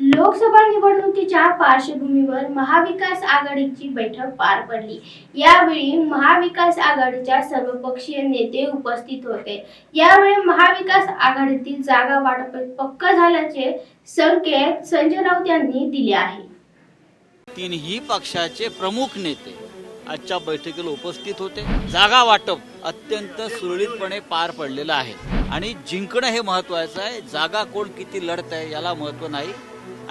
लोकसभा निवडणुकीच्या पार्श्वभूमीवर महाविकास आघाडीची बैठक पार पडली. यावेळी महाविकास आघाडीच्या सर्वपक्षीय नेते उपस्थित होते. यावेळी महाविकास आघाडीतील जागा वाटप पक्क झाल्याचे संकेत संजय राऊत यांनी दिले आहे. तीनही पक्षाचे प्रमुख नेते आजच्या बैठकीला उपस्थित होते. जागा वाटप अत्यंत सुरळीतपणे पार पडलेलं आहे. आणि जिंकणं हे महत्वाचं आहे. जागा कोण किती लढत आहे याला महत्त्व नाही.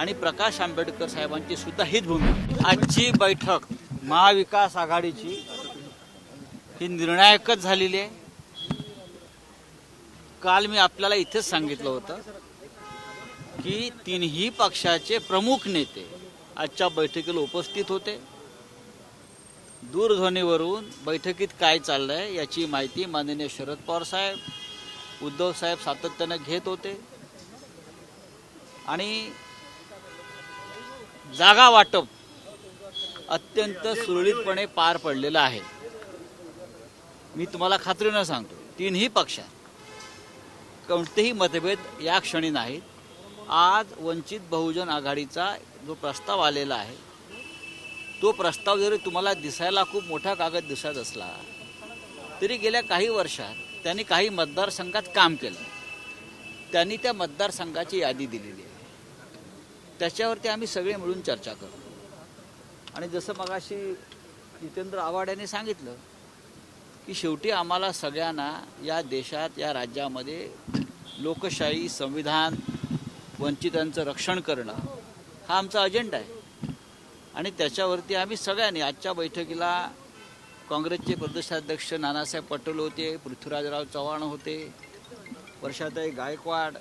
आणि प्रकाश आंबेडकर साहेबांची सुद्धा हीच भूमिका. आजची बैठक महाविकास आघाडीची ही निर्णायकच झालेली आहे. काल मी आपल्याला इथेच सांगितलं होतं की तिन्ही पक्षाचे प्रमुख नेते आजच्या बैठकीला उपस्थित होते. दूरध्वनीवरून बैठकीत काय चाललंय याची माहिती माननीय शरद पवार साहेब उद्धव साहेब सातत्यानं घेत होते. आणि जागा वाटप अत्यंत सुरळीतपणे पार पडलेलं आहे. मी तुम्हाला खात्रीनं सांगतो तीनही पक्षात कोणतेही मतभेद या क्षणी नाहीत. आज वंचित बहुजन आघाडीचा जो प्रस्ताव आलेला आहे तो प्रस्ताव जरी तुम्हाला दिसायला खूप मोठा कागद दिसत असला तरी गेल्या काही वर्षात त्यांनी काही मतदारसंघात काम केलं. त्यांनी त्या मतदारसंघाची यादी दिलेली आहे. त्याच्यावरती आम्ही सगळे मिळून चर्चा करतो आणि जसं मगाशी जितेंद्र आव्हाड यांनी सांगितलं की शेवटी आम्हाला सगळ्यांना या देशात या राज्यामध्ये लोकशाही संविधान वंचितांचं रक्षण करणं हा आमचा अजेंडा आहे. आणि त्याच्यावरती आम्ही सगळ्यांनी आजच्या बैठकीला काँग्रेसचे प्रदेशाध्यक्ष नानासाहेब पटेल होते पृथ्वीराजराव चव्हाण होते वर्षाताई गायकवाड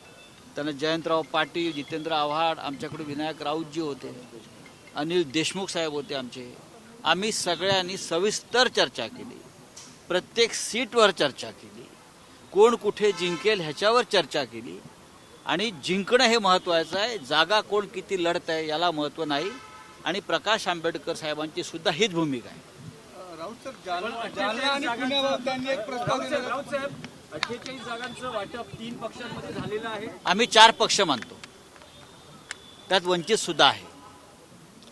त्यानं जयंतराव पाटील जितेंद्र आव्हाड आमच्याकडे विनायक राऊतजी होते अनिल देशमुख साहेब होते आमचे. आम्ही सगळ्यांनी सविस्तर चर्चा केली. प्रत्येक सीटवर चर्चा केली. कोण कुठे जिंकेल ह्याच्यावर चर्चा केली. आणि जिंकणं हे महत्वाचं आहे. जागा कोण किती लढत आहे याला महत्त्व नाही. आणि प्रकाश आंबेडकर साहेबांची सुद्धा हीच भूमिका आहे. राऊत साहेब अठ्ठेचाळीस जागांचं वाटप तीन पक्षांमध्ये झालेलं आहे. आम्ही चार पक्ष मानतो. त्यात वंचित सुद्धा आहे.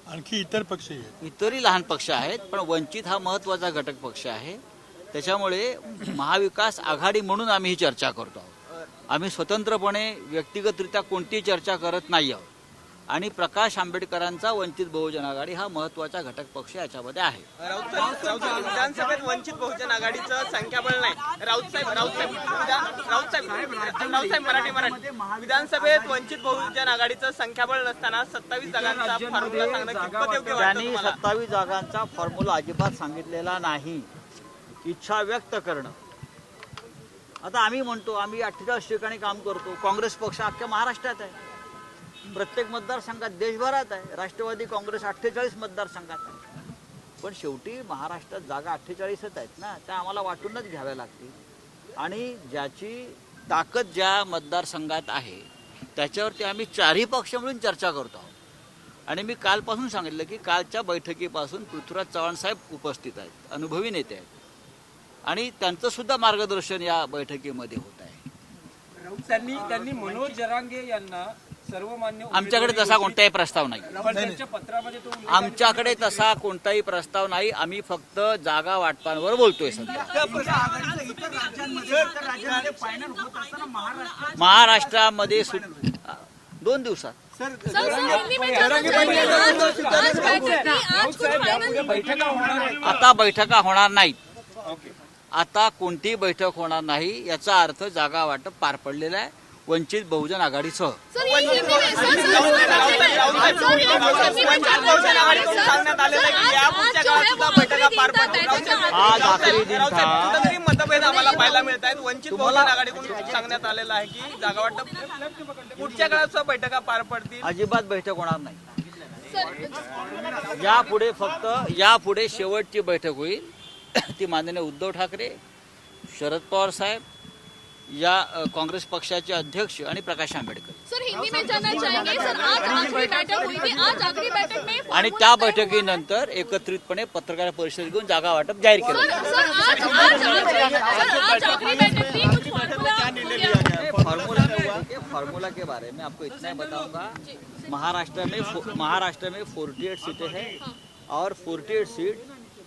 आणखी इतर पक्षही आहेत. इतरही लहान पक्ष आहेत पण वंचित हा महत्त्वाचा घटक पक्ष आहे. त्याच्यामुळे महाविकास आघाडी म्हणून आम्ही ही चर्चा करतो आहोत. आम्ही स्वतंत्रपणे व्यक्तिगतरित्या कोणतीही चर्चा करत नाही आहोत. आणि प्रकाश आंबेडकरांचा वंचित बहुजन आघाडी हा महत्त्वाचा घटक पक्ष याच्यामध्ये आहे. विधानसभेत वंचित बहुजन आघाडीचं संख्याबळ नाही. राऊत साहेब राऊत साहेब राऊत साहेब राऊत साहेब मराठी मराठी. विधानसभेत वंचित बहुजन आघाडीचं संख्याबळ नसताना सत्तावीस जागांचा फॉर्म्युला सांगणं त्यांनी सत्तावीस जागांचा फॉर्म्युला अजिबात सांगितलेला नाही. इच्छा व्यक्त करणं. आता आम्ही म्हणतो आम्ही अठ्ठेचाळीस ठिकाणी काम करतो. काँग्रेस पक्ष अख्ख्या महाराष्ट्रात आहे. प्रत्येक मतदारसंघात देशभरात आहे. राष्ट्रवादी काँग्रेस अठ्ठेचाळीस मतदारसंघात आहे. पण शेवटी महाराष्ट्रात जागा अठ्ठेचाळीसच आहेत ना? त्या आम्हाला वाटूनच घ्याव्या लागतील. आणि ज्याची ताकद ज्या मतदारसंघात आहे त्याच्यावरती आम्ही चारही पक्ष मिळून चर्चा करतो आहोत. आणि मी कालपासून सांगितलं की कालच्या बैठकीपासून पृथ्वीराज चव्हाण साहेब उपस्थित आहेत अनुभवी नेते आहेत. आणि त्यांचं सुद्धा मार्गदर्शन या बैठकीमध्ये होत आहे. राऊत त्यांनी त्यांनी मनोज जरांगे यांना सर्वमान्य आमच्याकडे तसा कोणताही प्रस्ताव नाही. पत्रामध्ये आमच्याकडे तसा कोणताही प्रस्ताव नाही. आम्ही फक्त जागा वाटपांवर बोलतोय सध्या. महाराष्ट्रामध्ये दोन दिवसात. आता बैठका होणार नाहीत. ओके. आता कोणतीही बैठक होणार नाही. याचा अर्थ जागा वाटप पार पडलेला आहे. वंचित बहुजन आघाडीसह वंचित बहुजन आघाडीकडून सांगण्यात आलेलं आहे की या पुढच्या काळात सुद्धा बैठका पार पडतील राऊत साहेब- आज आखरी दिन था. मतभेद आम्हाला पाहायला मिळत आहेत वंचित बहुजन आघाडीकडून सांगण्यात आलेलं आहे की जागा वाटप पुढच्या काळात सुद्धा बैठका पार पडतील. अजिबात बैठक होणार नाही. यापुढे फक्त यापुढे शेवटची बैठक होईल. ती माननीय उद्धव ठाकरे शरद पवार साहेब या काँग्रेस पक्षाचे अध्यक्ष आणि प्रकाश आंबेडकर. सर हिंदी में जानना चाहेंगे सर आज आखिरी बैठक हुई थी आज आखिरी बैठक में आणि त्या बैठकीनंतर एकत्रितपणे पत्रकार परिषद घेऊन जागा वाटप जाहीर केलं. फार्मूला के बारे में आपको इतना ही बताऊँगा। महाराष्ट्र में महाराष्ट्र में 48 सीटें हैं और 48 सीट